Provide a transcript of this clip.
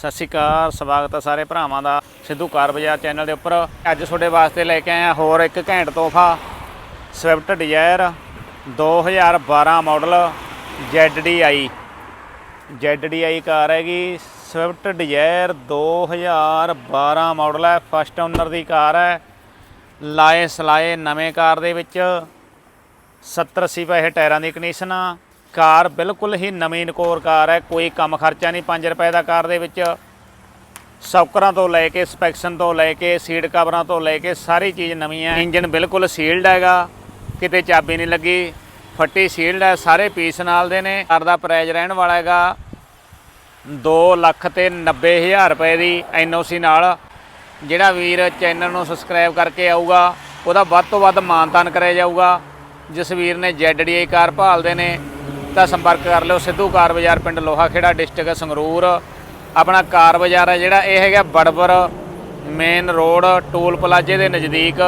ਸਤਿ ਸ਼੍ਰੀ ਅਕਾਲ, ਸਵਾਗਤ ਹੈ ਸਾਰੇ ਭਰਾਵਾਂ ਦਾ ਸਿੱਧੂ ਕਾਰ ਬਾਜ਼ਾਰ ਚੈਨਲ ਦੇ ਉੱਪਰ। ਅੱਜ ਤੁਹਾਡੇ ਵਾਸਤੇ ਲੈ ਕੇ ਆਏ ਹਾਂ ਹੋਰ ਇੱਕ ਘੈਂਟ ਤੋਹਫਾ, Swift Dzire 2012 model ZDI ZDI car ਹੈਗੀ, ਸਵਿਫਟ ਡਿਜ਼ਾਇਰ 2012 ਮਾਡਲ ਹੈ ਫਸਟ ਓਨਰ ਦੀ ਕਾਰ ਹੈ। ਲਾਏ ਸਲਾਏ ਨਵੇਂ ਕਾਰ ਦੇ ਵਿੱਚ 70 80 ਪੈਸੇ ਟਾਇਰਾਂ ਦੀ ਕੰਡੀਸ਼ਨ ਆ। ਕਾਰ ਬਿਲਕੁਲ ਹੀ ਨਵੀਂ ਨਕੋਰ ਕਾਰ ਹੈ। ਕੋਈ ਕੰਮ ਖਰਚਾ ਨਹੀਂ। 5 ਰੁਪਏ ਦਾ ਕਾਰ ਦੇ ਵਿੱਚ ਸੌਕਰਾਂ ਤੋਂ ਲੈ ਕੇ, ਸਪੈਕਸ਼ਨ ਤੋਂ ਲੈ ਕੇ, ਸੀਟ ਕਵਰਾਂ ਤੋਂ ਲੈ ਕੇ ਸਾਰੀ ਚੀਜ਼ ਨਵੀਂ ਹੈ। ਇੰਜਨ ਬਿਲਕੁਲ ਸੀਲਡ ਹੈਗਾ। ਕਿਤੇ ਚਾਬੀ ਨਹੀਂ ਲੱਗੀ। ਫੱਟੀ ਸੀਲਡ ਹੈ। ਸਾਰੇ ਪੀਸ ਨਾਲ ਦੇ ਨੇ। ਕਾਰ ਦਾ ਪ੍ਰਾਈਜ਼ ਰਹਿਣ ਵਾਲਾ ਹੈਗਾ 2 ਲੱਖ ਤੇ 90 ਹਜ਼ਾਰ ਰੁਪਏ ਦੀ ਐਨਓਸੀ ਨਾਲ। ਜਿਹੜਾ ਵੀਰ ਚੈਨਲ ਨੂੰ ਸਬਸਕ੍ਰਾਈਬ ਕਰਕੇ ਆਊਗਾ, ਉਹਦਾ ਵੱਧ ਤੋਂ ਵੱਧ ਮਾਨਤਾਨ ਕਰਿਆ ਜਾਊਗਾ। ਜਿਸ ਵੀਰ ਨੇ ZDI ਕਾਰ ਭਾਲਦੇ ਨੇ ਤਾਂ ਸੰਪਰਕ ਕਰ ਲਿਓ। ਸਿੱਧੂ ਕਾਰ ਬਾਜ਼ਾਰ ਪਿੰਡ ਲੋਹਾਖੇੜਾ, ਡਿਸਟ੍ਰਿਕਟ ਸੰਗਰੂਰ। ਆਪਣਾ ਕਾਰ ਬਾਜ਼ਾਰ ਹੈ ਜਿਹੜਾ, ਇਹ ਹੈਗਾ ਬੜਬਰ ਮੇਨ ਰੋਡ ਟੋਲ ਪਲਾਜ਼ੇ ਦੇ ਨਜ਼ਦੀਕ।